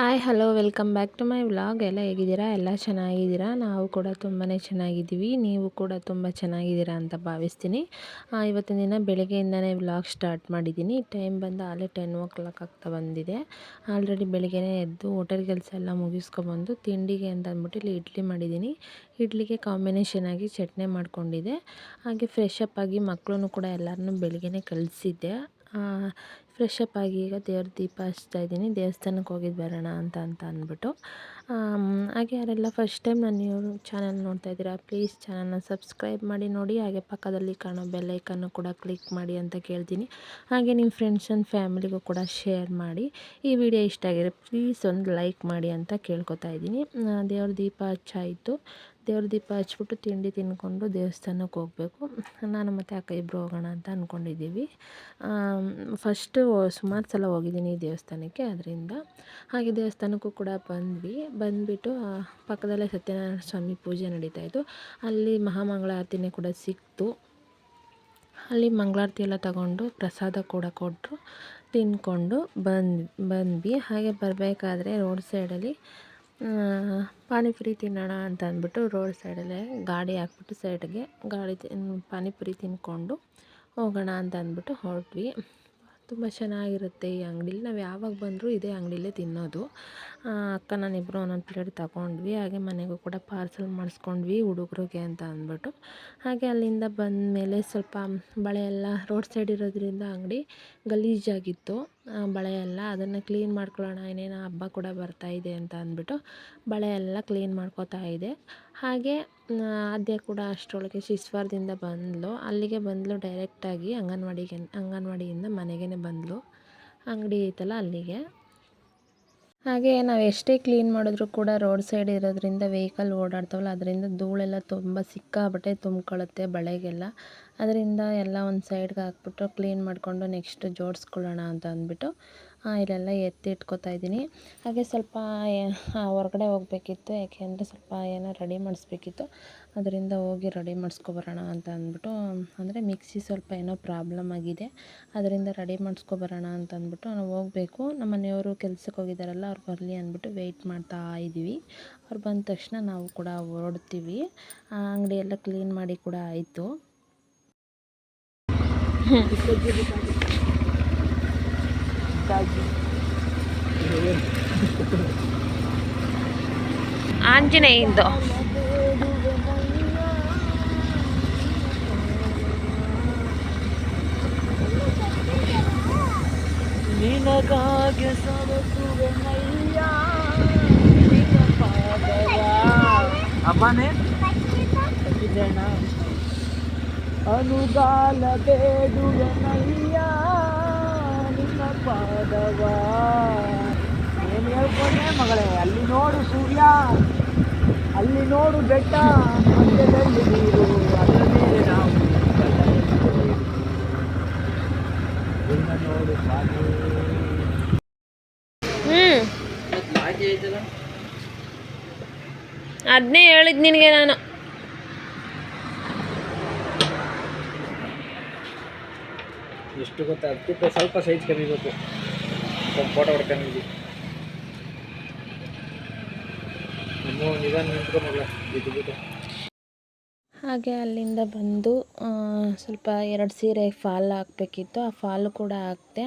Hi hello welcome back to my vlog ಎಲ್ಲ ಹೇಗಿದ್ದೀರಾ? ಎಲ್ಲ ಚೆನ್ನಾಗಿದ್ದೀರಾ? ನಾವು ಕೂಡ ತುಂಬಾ ಚೆನ್ನಾಗಿದ್ದೀವಿ. ನೀವು ಕೂಡ ತುಂಬ ಚೆನ್ನಾಗಿದ್ದೀರಾ ಅಂತ ಭಾವಿಸ್ತೀನಿ. ಇವತ್ತಿನ ದಿನ ಬೆಳಗ್ಗೆಯಿಂದನೇ ವ್ಲಾಗ್ ಸ್ಟಾರ್ಟ್ ಮಾಡಿದ್ದೀನಿ. ಟೈಮ್ ಬಂದು ಆಲೇ ಟೆನ್ ಓ ಕ್ಲಾಕ್ ಆಗ್ತಾ ಬಂದಿದೆ. ಆಲ್ರೆಡಿ ಬೆಳಗ್ಗೆನೇ ಎದ್ದು ಹೋಟೆಲ್ ಕೆಲಸ ಎಲ್ಲ ಮುಗಿಸ್ಕೊಬಂದು ತಿಂಡಿಗೆ ಅಂತ ಅಂದ್ಬಿಟ್ಟು ಇಲ್ಲಿ ಇಡ್ಲಿ ಮಾಡಿದ್ದೀನಿ. ಇಡ್ಲಿಗೆ ಕಾಂಬಿನೇಷನ್ ಆಗಿ ಚಟ್ನಿ ಮಾಡ್ಕೊಂಡಿದ್ದೆ. ಹಾಗೆ ಫ್ರೆಶ್ ಅಪ್ ಆಗಿ ಮಕ್ಕಳು ಕೂಡ ಎಲ್ಲರನ್ನೂ ಬೆಳಗ್ಗೆನೇ ಕಳಿಸಿದ್ದೆ. ಫ್ರೆಶ್ ಅಪ್ ಆಗಿ ಈಗ ದೇವ್ರ ದೀಪ ಹಚ್ತಾ ಇದ್ದೀನಿ. ದೇವಸ್ಥಾನಕ್ಕೆ ಹೋಗಿದ್ದು ಬರೋಣ ಅಂತ ಅಂತ ಅಂದ್ಬಿಟ್ಟು. ಹಾಗೆ ಯಾರೆಲ್ಲ ಫಸ್ಟ್ ಟೈಮ್ ನಾನು ಇವರು ಚಾನಲ್ ನೋಡ್ತಾ ಇದ್ದೀರಾ ಪ್ಲೀಸ್ ಚಾನಲ್ನ ಸಬ್ಸ್ಕ್ರೈಬ್ ಮಾಡಿ, ನೋಡಿ. ಹಾಗೆ ಪಕ್ಕದಲ್ಲಿ ಕಾಣೋ ಬೆಲ್ಲೈಕನ್ನು ಕೂಡ ಕ್ಲಿಕ್ ಮಾಡಿ ಅಂತ ಕೇಳ್ತೀನಿ. ಹಾಗೆ ನಿಮ್ಮ ಫ್ರೆಂಡ್ಸ್ ಆ್ಯಂಡ್ ಫ್ಯಾಮಿಲಿಗೂ ಕೂಡ ಶೇರ್ ಮಾಡಿ. ಈ ವಿಡಿಯೋ ಇಷ್ಟ ಆಗಿದೆ ಪ್ಲೀಸ್ ಒಂದು ಲೈಕ್ ಮಾಡಿ ಅಂತ ಕೇಳ್ಕೊತಾ ಇದ್ದೀನಿ. ದೇವ್ರ ದೀಪ ಹಚ್ಚಾಯಿತು ದೇವ್ರ ದೀಪ ಹಚ್ಬಿಟ್ಟು ತಿಂಡಿ ತಿಂದ್ಕೊಂಡು ದೇವಸ್ಥಾನಕ್ಕೆ ಹೋಗಬೇಕು. ನಾನು ಮತ್ತು ಅಕ್ಕ ಇಬ್ಬರು ಹೋಗೋಣ ಅಂತ ಅಂದ್ಕೊಂಡಿದ್ದೀವಿ ಫಸ್ಟು ಸುಮಾರು ಸಲ ಹೋಗಿದ್ದೀನಿ ದೇವಸ್ಥಾನಕ್ಕೆ ಅದರಿಂದ ಹಾಗೆ ದೇವಸ್ಥಾನಕ್ಕೂ ಕೂಡ ಬಂದ್ವಿ. ಬಂದುಬಿಟ್ಟು ಪಕ್ಕದಲ್ಲೇ ಸತ್ಯನಾರಾಯಣ ಸ್ವಾಮಿ ಪೂಜೆ ನಡೀತಾಯಿತ್ತು ಅಲ್ಲಿ ಮಹಾಮಂಗಳಾರತಿನೇ ಕೂಡ ಸಿಕ್ತು. ಅಲ್ಲಿ ಮಂಗಳಾರತಿ ಎಲ್ಲ ತಗೊಂಡು ಪ್ರಸಾದ ಕೂಡ ಕೊಟ್ಟರು ತಿಂದ್ಕೊಂಡು ಬಂದು, ಬಂದ್ವಿ. ಹಾಗೆ ಬರಬೇಕಾದ್ರೆ ರೋಡ್ ಸೈಡಲ್ಲಿ ಪಾನಿಪುರಿ ತಿನ್ನೋಣ ಅಂತ ಅಂದ್ಬಿಟ್ಟು ರೋಡ್ ಸೈಡಲ್ಲೇ ಗಾಡಿ ಹಾಕ್ಬಿಟ್ಟು ಸೈಡ್ಗೆ ಗಾಡಿ ಪಾನಿಪುರಿ ತಿನ್ಕೊಂಡು ಹೋಗೋಣ ಅಂತ ಅಂದ್ಬಿಟ್ಟು ಹೊರಟ್ವಿ. ತುಂಬ ಚೆನ್ನಾಗಿರುತ್ತೆ ಈ ಅಂಗಡೀಲಿ. ನಾವು ಯಾವಾಗ ಬಂದರೂ ಇದೇ ಅಂಗಡಿಲೇ ತಿನ್ನೋದು. ಅಕ್ಕ ನಾನಿಬ್ಬರು ಒಂದೊಂದು ಪ್ಲೇಟ್ ತಗೊಂಡ್ವಿ. ಹಾಗೆ ಮನೆಗೂ ಕೂಡ ಪಾರ್ಸಲ್ ಮಾಡಿಸ್ಕೊಂಡ್ವಿ ಹುಡುಗರಿಗೆ ಅಂತ ಅಂದ್ಬಿಟ್ಟು. ಹಾಗೆ ಅಲ್ಲಿಂದ ಬಂದ ಮೇಲೆ ಸ್ವಲ್ಪ ಬಳೆ ಎಲ್ಲ ರೋಡ್ ಸೈಡ್ ಇರೋದ್ರಿಂದ ಅಂಗಡಿ ಗಲೀಜಾಗಿತ್ತು. ಬಳೆ ಎಲ್ಲ ಅದನ್ನು ಕ್ಲೀನ್ ಮಾಡ್ಕೊಳ್ಳೋಣ, ಇನ್ನೇನು ಹಬ್ಬ ಕೂಡ ಬರ್ತಾಯಿದೆ ಅಂತ ಅಂದ್ಬಿಟ್ಟು ಬಳೆ ಎಲ್ಲ ಕ್ಲೀನ್ ಮಾಡ್ಕೋತಾ ಇದೆ. ಹಾಗೆ ಆದ್ಯ ಕೂಡ ಅಷ್ಟರೊಳಗೆ ಶಿಸ್ವಾರದಿಂದ ಬಂದಳು ಅಲ್ಲಿಗೆ ಬಂದಳು ಡೈರೆಕ್ಟಾಗಿ ಅಂಗನವಾಡಿಗೆ, ಅಂಗನವಾಡಿಯಿಂದ ಮನೆಗೇ ಬಂದಳು ಅಂಗಡಿ ಐತಲ್ಲ ಅಲ್ಲಿಗೆ. ಹಾಗೆ ನಾವು ಎಷ್ಟೇ ಕ್ಲೀನ್ ಮಾಡಿದ್ರು ಕೂಡ ರೋಡ್ ಸೈಡ್ ಇರೋದ್ರಿಂದ ವೆಹಿಕಲ್ ಓಡಾಡ್ತಾವಲ್ಲ, ಅದರಿಂದ ಧೂಳೆಲ್ಲ ತುಂಬ ಸಿಕ್ಕಾಪಟ್ಟೆ ತುಂಬ್ಕೊಳ್ಳುತ್ತೆ ಬಳೆಗೆಲ್ಲ. ಅದರಿಂದ ಎಲ್ಲ ಒಂದು ಸೈಡ್ಗೆ ಹಾಕ್ಬಿಟ್ಟು ಕ್ಲೀನ್ ಮಾಡಿಕೊಂಡು ನೆಕ್ಸ್ಟ್ ಜೋಡಿಸ್ಕೊಳ್ಳೋಣ ಅಂತ ಅಂದ್ಬಿಟ್ಟು ಇಲ್ಲೆಲ್ಲ ಎತ್ತಿಟ್ಕೊತಾ ಇದ್ದೀನಿ. ಹಾಗೆ ಸ್ವಲ್ಪ ಹೊರಗಡೆ ಹೋಗಬೇಕಿತ್ತು. ಯಾಕೆಂದರೆ ಸ್ವಲ್ಪ ಏನೋ ರೆಡಿ ಮಾಡಿಸ್ಬೇಕಿತ್ತು. ಅದರಿಂದ ಹೋಗಿ ರೆಡಿ ಮಾಡಿಸ್ಕೊಬರೋಣ ಅಂತ ಅಂದ್ಬಿಟ್ಟು, ಅಂದರೆ ಮಿಕ್ಸಿ ಸ್ವಲ್ಪ ಏನೋ ಪ್ರಾಬ್ಲಮ್ ಆಗಿದೆ. ಅದರಿಂದ ರೆಡಿ ಮಾಡಿಸ್ಕೊಬರೋಣ ಅಂತ ಅಂದ್ಬಿಟ್ಟು ನಾವು ಹೋಗಬೇಕು. ನಮ್ಮ ಮನೆಯವರು ಕೆಲ್ಸಕ್ಕೆ ಹೋಗಿದ್ದಾರಲ್ಲ ಅವ್ರು ಬರಲಿ ಅಂದ್ಬಿಟ್ಟು ವೆಯ್ಟ್ ಮಾಡ್ತಾ ಇದ್ದೀವಿ ಅವ್ರು ಬಂದ ತಕ್ಷಣ ನಾವು ಕೂಡ ಹೊರಡ್ತೀವಿ. ಆ ಅಂಗಡಿ ಎಲ್ಲ ಕ್ಲೀನ್ ಮಾಡಿ ಕೂಡ ಆಯಿತು. తాగి ఆంజనేయంతో అబ్బా నేను అనుదాల బేడు నయ్యా ನಿನ್ನ ಏನು ಹೇಳ್ಕೊಂಡೆ ಮಗಳೇ ಅಲ್ಲಿ ನೋಡು ಸೂರ್ಯ ಅಲ್ಲಿ ನೋಡು ಬೆಟ್ಟ ಮಧ್ಯದಲ್ಲಿ ನೀರು ಅದರ ಮೇಲೆ ನಾವು ನೋಡು ಸ್ವಾಮಿ ಹ್ಞೂ ಅದನ್ನೇ ಹೇಳಿದ್ ನಿನಗೆ ನಾನು. ಎಷ್ಟು ಗೊತ್ತಾ? ಅದಕ್ಕಿಂತ ಸ್ವಲ್ಪ ಸೈಜ್ ಕಮ್ಮಿ ಬೇಕು. ಸ್ವಲ್ಪ ಫೋಟೋ ಬಿದ್ದು ಹಾಗೆ ಅಲ್ಲಿಂದ ಬಂದು ಸ್ವಲ್ಪ ಎರಡು ಸೀರೆ ಫಾಲ್ ಹಾಕಬೇಕಿತ್ತು. ಆ ಫಾಲ್ ಕೂಡ ಹಾಕ್ದೆ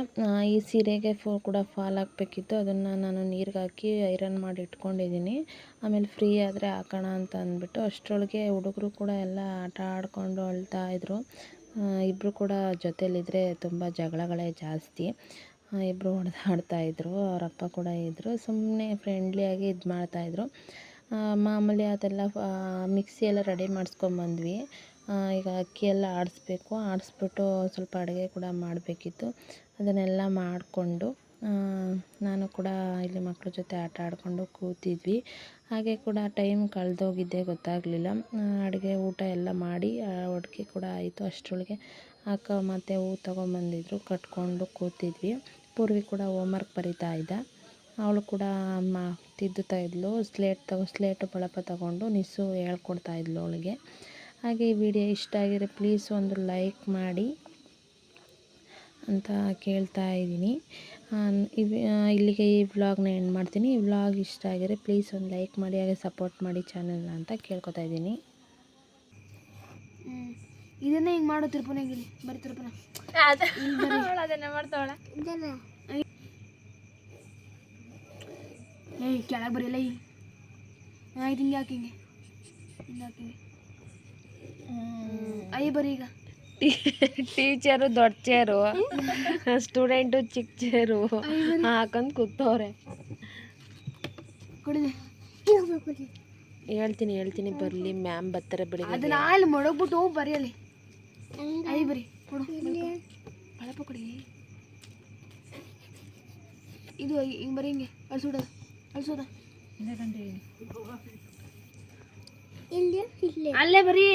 ಈ ಸೀರೆಗೆ ಫೋ, ಕೂಡ ಫಾಲ್ ಹಾಕಬೇಕಿತ್ತು. ಅದನ್ನು ನಾನು ನೀರಿಗೆ ಹಾಕಿ ಐರನ್ ಮಾಡಿ ಇಟ್ಕೊಂಡಿದ್ದೀನಿ. ಆಮೇಲೆ ಫ್ರೀ ಆದರೆ ಹಾಕೋಣ ಅಂತ ಅಂದ್ಬಿಟ್ಟು, ಅಷ್ಟರೊಳಗೆ ಹುಡುಗರು ಕೂಡ ಎಲ್ಲ ಆಟ ಆಡಿಕೊಂಡು ಅಳ್ತಾ ಇದ್ದರು ಇಬ್ಬರು ಕೂಡ ಜೊತೆಯಲ್ಲಿದ್ದರೆ ತುಂಬ ಜಗಳಗಳೇ ಜಾಸ್ತಿ. ಇಬ್ಬರು ಹೊಡೆದಾಡ್ತಾಯಿದ್ರು ಅವ್ರ ಅಪ್ಪ ಕೂಡ ಇದ್ದರು ಸುಮ್ಮನೆ ಫ್ರೆಂಡ್ಲಿಯಾಗಿ ಇದು ಮಾಡ್ತಾಯಿದ್ರು ಮಾಮೂಲಿ ಅದೆಲ್ಲ ಮಿಕ್ಸಿ ಎಲ್ಲ ರೆಡಿ ಮಾಡಿಸ್ಕೊಂಬಂದ್ವಿ ಈಗ ಅಕ್ಕಿ ಎಲ್ಲ ಆಡಿಸ್ಬೇಕು, ಆಡಿಸ್ಬಿಟ್ಟು ಸ್ವಲ್ಪ ಅಡುಗೆ ಕೂಡ ಮಾಡಬೇಕಿತ್ತು. ಅದನ್ನೆಲ್ಲ ಮಾಡಿಕೊಂಡು ನಾನು ಕೂಡ ಇಲ್ಲಿ ಮಕ್ಕಳ ಜೊತೆ ಆಟ ಆಡಿಕೊಂಡು ಕೂತಿದ್ವಿ. ಹಾಗೆ ಕೂಡ ಟೈಮ್ ಕಳೆದೋಗಿದ್ದೆ ಗೊತ್ತಾಗಲಿಲ್ಲ. ಅಡುಗೆ ಊಟ ಎಲ್ಲ ಮಾಡಿ ಅಡುಗೆ ಕೂಡ ಆಯಿತು. ಅಷ್ಟರೊಳಗೆ ಅಕ್ಕ ಮತ್ತು ಹೂ ತೊಗೊಂಬಂದಿದ್ರು, ಕಟ್ಕೊಂಡು ಕೂತಿದ್ವಿ. ಪೂರ್ವಿ ಕೂಡ ಹೋಮ್ವರ್ಕ್ ಬರಿತಾ ಇದ್ದ. ಅವಳು ಕೂಡ ಮಾ ತಿದ್ದುತ್ತಾ ಇದ್ಲು. ಸ್ಲೇಟ್ ತಗೋ ಸ್ಲೇಟು ಬಳಪ ತಗೊಂಡು ನಿಸ್ಸು ಹೇಳ್ಕೊಡ್ತಾ ಇದ್ಲು ಅವಳಿಗೆ. ಹಾಗೆ ಈ ವಿಡಿಯೋ ಇಷ್ಟ ಆಗಿದ್ರೆ ಪ್ಲೀಸ್ ಒಂದು ಲೈಕ್ ಮಾಡಿ. ಅಂತ ಕೇಳ್ತಾ ಇದ್ದೀನಿ. ಇಲ್ಲಿಗೆ ಈ ವ್ಲಾಗ್ನ ಎಂಡ್ ಮಾಡ್ತೀನಿ. ಈ ವ್ಲಾಗ್ ಇಷ್ಟ ಆಗಿದ್ರೆ ಪ್ಲೀಸ್ ಒಂದು ಲೈಕ್ ಮಾಡಿ ಹಾಗೆ ಸಪೋರ್ಟ್ ಮಾಡಿ ಚಾನಲ್ನ ಅಂತ ಕೇಳ್ಕೊತಾ ಇದ್ದೀನಿ. ಇದನ್ನೇ ಇದನ್ನ ಹಿಂಗೆ ಮಾಡೋ ತಿರುಪನಾಗಿಲ್ಲಿ ಬರೀ ತಿರುಪನ. ಅದನ್ನ ಮಾಡ್ತಾವಳ. ಏಯ್ ಕೆಳಗೆ ಬರೀಲ್ಲ ಈ. ಆಯ್ತು ಹಿಂಗೆ ಹಾಕಿ ಹಿಂಗೆ. ಹಿಂಗೆ ಹಾಕಿ ಅಯ್ಯ ಬರೀ ಈಗ. ಟೀಚರು ದೊಡ್ಡ ಚೇರು ಸ್ಟೂಡೆಂಟು ಚಿಕ್ಕ ಚೇರು ಹಾಕೊಂಡು ಕೂತವ್ರೆ. ಹೇಳ್ತೀನಿ ಹೇಳ್ತೀನಿ ಬರಲಿ ಮ್ಯಾಮ್ ಬರ್ತಾರೆ ಬೆಳಿಗ್ಗೆ ಅದನ್ನ ಅಲ್ಲಿ ಮಡಗ್ಬಿಟ್ಟು ಹೋಗಿ ಬರೀ ಅಲ್ಲಿ. ಅಯ್ಯ ಬರೀ ಕೊಡು. ಬಳಪ ಕೊಡಿ. ಇದು ಹಿಂಗೆ ಬರೀ ಹಿಂಗೆ. ಅಳ್ಸೋದ ಅಳ್ಸೋದ. ಅಲ್ಲೇ ಬರೀ